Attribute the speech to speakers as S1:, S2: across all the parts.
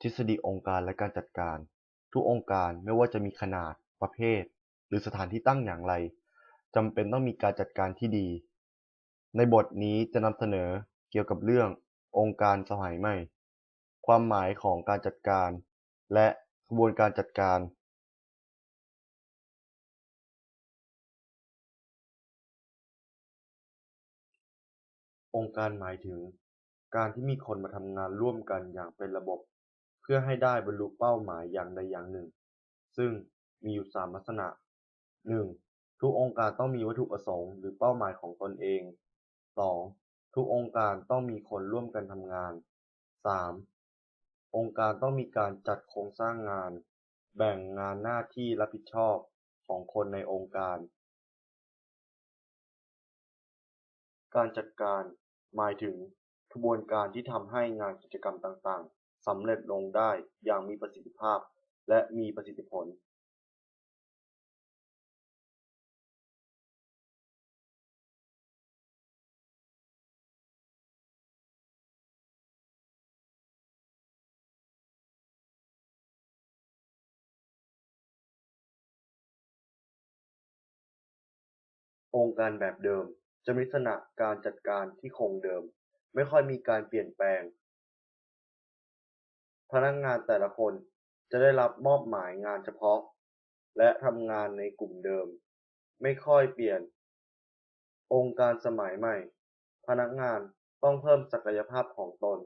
S1: ทฤษฎีองค์การและการจัดการ ทุกองค์การไม่ว่าจะมีขนาด ประเภท หรือสถานที่ตั้งอย่างไรจำเป็นต้องมีการจัดการที่ดี ในบทนี้จะนำเสนอเกี่ยวกับเรื่ององค์การสมัยใหม่ ความหมายของการจัดการ และกระบวนการจัดการ องค์การหมายถึง การที่มีคนมาทำงานร่วมกันอย่างเป็นระบบ พื่อให้ได้บรรลุเป้าหมายอย่างใดอย่างหนึ่ง ซึ่งมีอยู่สามลักษณะหนึ่งทุกองค์การต้องมีวัตถุประสงค์หรือเป้าหมายของตนเองสองทุกองค์การต้องมีคนร่วมกันทำงานสามองค์การต้องมีการจัดโครงสร้างงาน แบ่งงานหน้าที่รับผิดชอบของคนในองค์การ การจัดการหมายถึงกระบวนการที่ทำให้งานกิจกรรมต่างๆ สำเร็จลงได้อย่างมีประสิทธิภาพ และมีประสิทธิผลองค์การแบบเดิม จะมีลักษณะการจัดการที่คงเดิม ไม่ค่อยมีการเปลี่ยนแปลง พนักงานแต่ละคนจะได้รับมอบหมายงานเฉพาะ และทำงานในกลุ่มเดิม ไม่ค่อยเปลี่ยน องค์การสมัยใหม่ พนักงานต้องเพิ่มศักยภาพของตน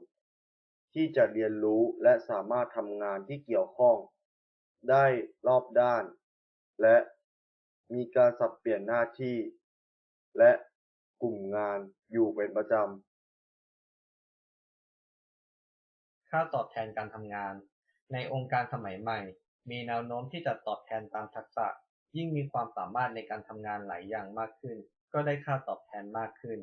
S1: ที่จะเรียนรู้และสามารถทำงานที่เกี่ยวข้อง ได้รอบด้าน และมีการสับเปลี่ยนหน้าที่ และกลุ่มงานอยู่เป็นประจำ
S2: ค่าตอบแทนการทำงาน ในองค์การสมัยใหม่ มีแนวโน้มที่จะตอบแทนตามทักษะ ยิ่งมีความสามารถในการทำงานหลายอย่างมากขึ้น ก็ได้ค่าตอบแทนมากขึ้น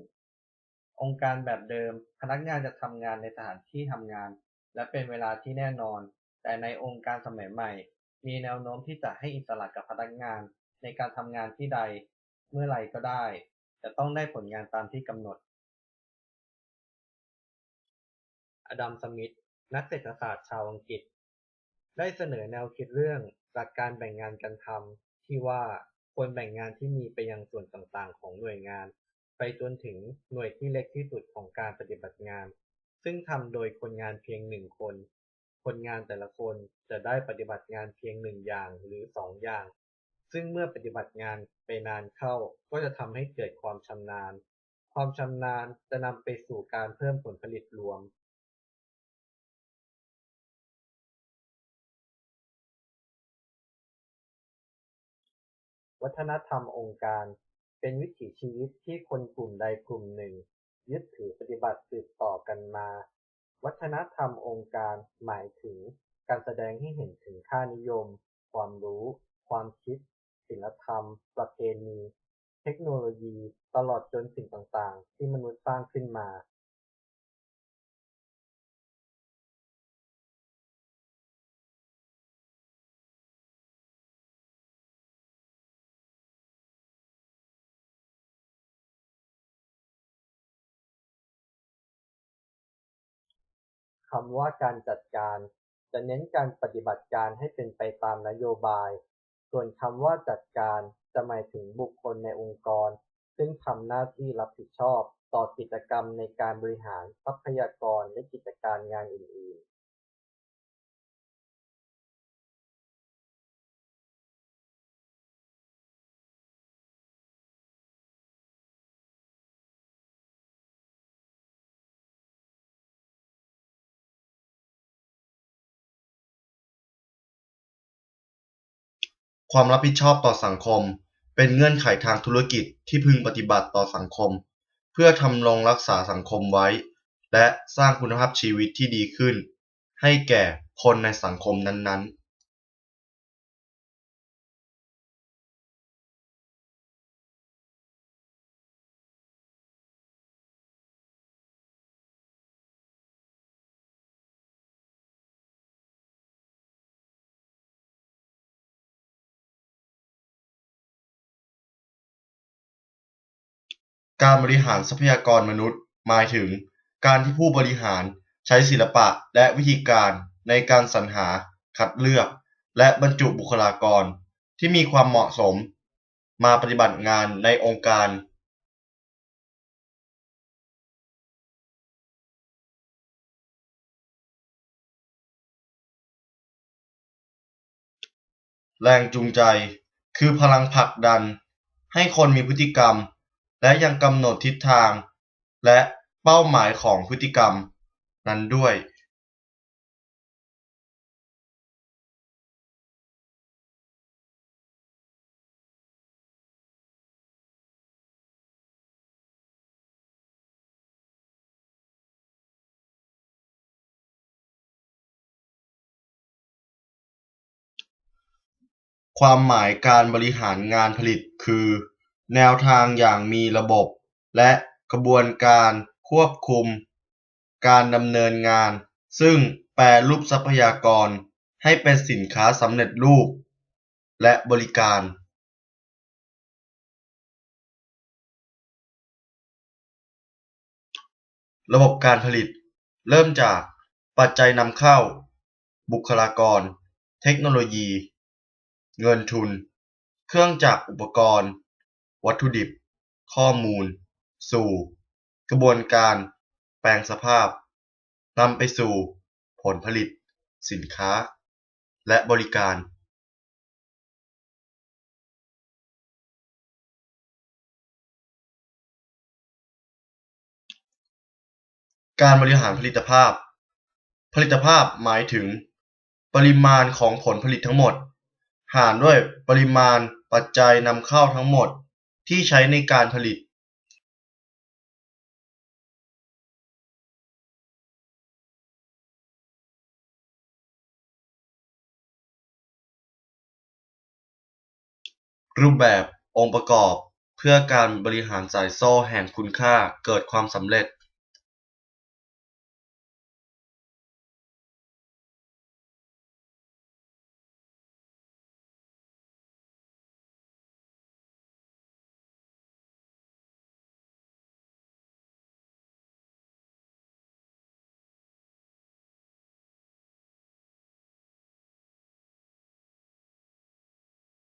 S2: องค์การแบบเดิม พนักงานจะทำงานในสถานที่ทำงาน และเป็นเวลาที่แน่นอน แต่ในองค์การสมัยใหม่ มีแนวโน้มที่จะให้อิสระกับพนักงานในการทำงานที่ใด เมื่อไรก็ได้ แต่ต้องได้ผลงานตามที่กำหนดอดัม สมิธ นักเศรษฐศาสตร์ชาวอังกฤษ ได้เสนอแนวคิดเรื่องหลักการแบ่งงานกันทำที่ว่าควรแบ่งงานที่มีไปยังส่วนต่างๆ ของหน่วยงาน ไปจนถึงหน่วยที่เล็กที่สุดของการปฏิบัติงาน ซึ่งทำโดยคนงานเพียงหนึ่งคน คนงานแต่ละคนจะได้ปฏิบัติงานเพียงหนึ่งอย่างหรือสองอย่าง ซึ่งเมื่อปฏิบัติงานไปนานเข้าก็จะทำให้เกิดความชำนาญ ความชำนาญจะนำไปสู่การเพิ่มผลผลิตรวม วัฒนธรรมองค์การ เป็นวิถีชีวิตที่คนกลุ่มใดกลุ่มหนึ่ง ยึดถือปฏิบัติสืบต่อกันมา วัฒนธรรมองค์การหมายถึงการแสดงให้เห็นถึงค่านิยม ความรู้ ความคิดศีลธรรม ประเพณี เทคโนโลยี ตลอดจนสิ่งต่างๆ ที่มนุษย์สร้างขึ้นมา คำว่าการจัดการ จะเน้นการปฏิบัติการให้เป็นไปตามนโยบาย ส่วนคำว่าจัดการจะหมายถึงบุคคลในองค์กร ซึ่งทำหน้าที่รับผิดชอบ ต่อกิจกรรมในการบริหารทรัพยากรและกิจการงานอื่นๆ
S1: ความรับผิดชอบต่อสังคม เป็นเงื่อนไขทางธุรกิจที่พึงปฏิบัติต่อสังคม เพื่อทำรงรักษาสังคมไว้ และสร้างคุณภาพชีวิตที่ดีขึ้น ให้แก่คนในสังคมนั้นๆ การบริหารทรัพยากรมนุษย์ หมายถึง การที่ผู้บริหารใช้ศิลปะและวิธีการในการสรรหา คัดเลือก และบรรจุบุคลากร ที่มีความเหมาะสม มาปฏิบัติงานในองค์การแรงจูงใจ คือพลังผลักดัน ให้คนมีพฤติกรรม และยังกำหนดทิศทาง และเป้าหมายของพฤติกรรมนั้นด้วยความหมายการบริหารงานผลิตคือ แนวทางอย่างมีระบบ และกระบวนการควบคุม การดำเนินงาน ซึ่งแปรรูปทรัพยากรให้เป็นสินค้าสำเร็จรูป และบริการ ระบบการผลิต เริ่มจากปัจจัยนำเข้า บุคลากร เทคโนโลยี เงินทุน เครื่องจักรอุปกรณ์ วัตถุดิบ ข้อมูล สู่ กระบวนการ แปลงสภาพนำไปสู่ ผลผลิต สินค้า และบริการการบริหารผลิตภาพ ผลิตภาพหมายถึง ปริมาณของผลผลิตทั้งหมด หารด้วยปริมาณปัจจัยนำเข้าทั้งหมด ที่ใช้ในการผลิตรูปแบบองค์ประกอบเพื่อการบริหารสายโซ่แห่งคุณค่าเกิดความสำเร็จ